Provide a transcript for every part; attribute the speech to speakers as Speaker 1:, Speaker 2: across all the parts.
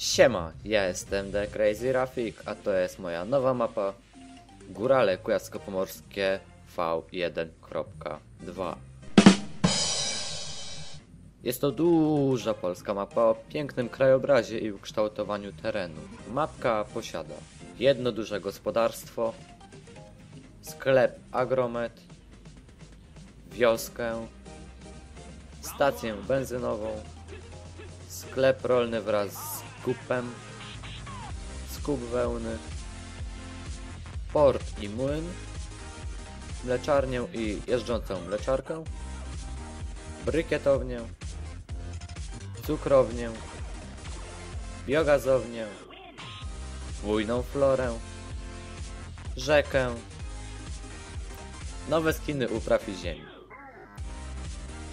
Speaker 1: Siema, ja jestem The Crazy Rafik, a to jest moja nowa mapa Górale Kujawsko-Pomorskie V1.2 Jest to duża polska mapa o pięknym krajobrazie i ukształtowaniu terenu. Mapka posiada jedno duże gospodarstwo, sklep Agromet, wioskę, stację benzynową, sklep rolny wraz z kupem, skup wełny, port i młyn, mleczarnię i jeżdżącą mleczarkę, brykietownię, cukrownię, biogazownię, bujną florę, rzekę, nowe skiny upraw i ziemi.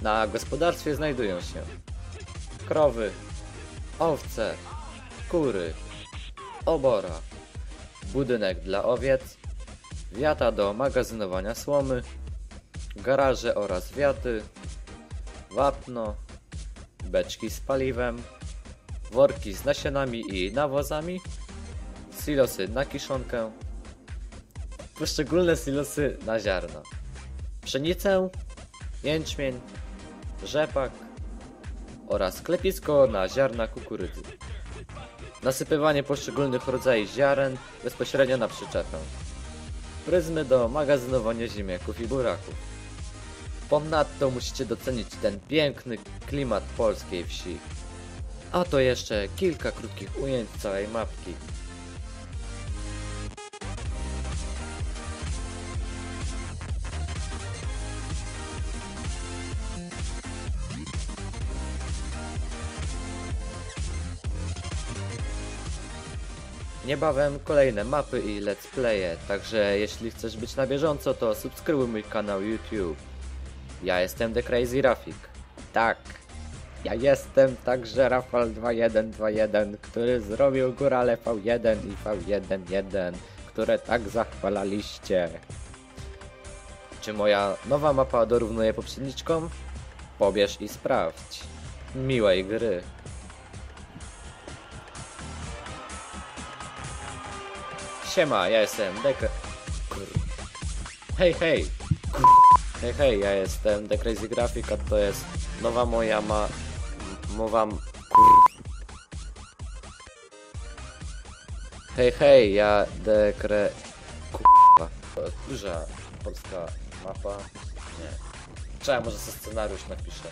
Speaker 1: Na gospodarstwie znajdują się krowy, owce, kury, obora, budynek dla owiec, wiata do magazynowania słomy, garaże oraz wiaty, wapno, beczki z paliwem, worki z nasionami i nawozami, silosy na kiszonkę, poszczególne silosy na ziarno, pszenicę, jęczmień, rzepak oraz sklepisko na ziarna kukurydzy. Nasypywanie poszczególnych rodzajów ziaren bezpośrednio na przyczepę. Pryzmy do magazynowania ziemniaków i buraków. Ponadto musicie docenić ten piękny klimat polskiej wsi. A to jeszcze kilka krótkich ujęć całej mapki. Niebawem kolejne mapy i let's playe, także jeśli chcesz być na bieżąco, to subskrybuj mój kanał YouTube. Ja jestem The Crazy Rafik. Tak, ja jestem także Rafal2121, który zrobił górale V1 i V1.1, które tak zachwalaliście. Czy moja nowa mapa dorównuje poprzedniczkom? Pobierz i sprawdź. Miłej gry. Siema, ja jestem Dek... Kur... Hej, hej! Hej, hej, ja jestem The Crazy Graphic, a to jest nowa moja ma... Mowa... Kur... Hej, hej, ja The Cre... Duża polska mapa. Nie. Trzeba może sobie scenariusz napiszę.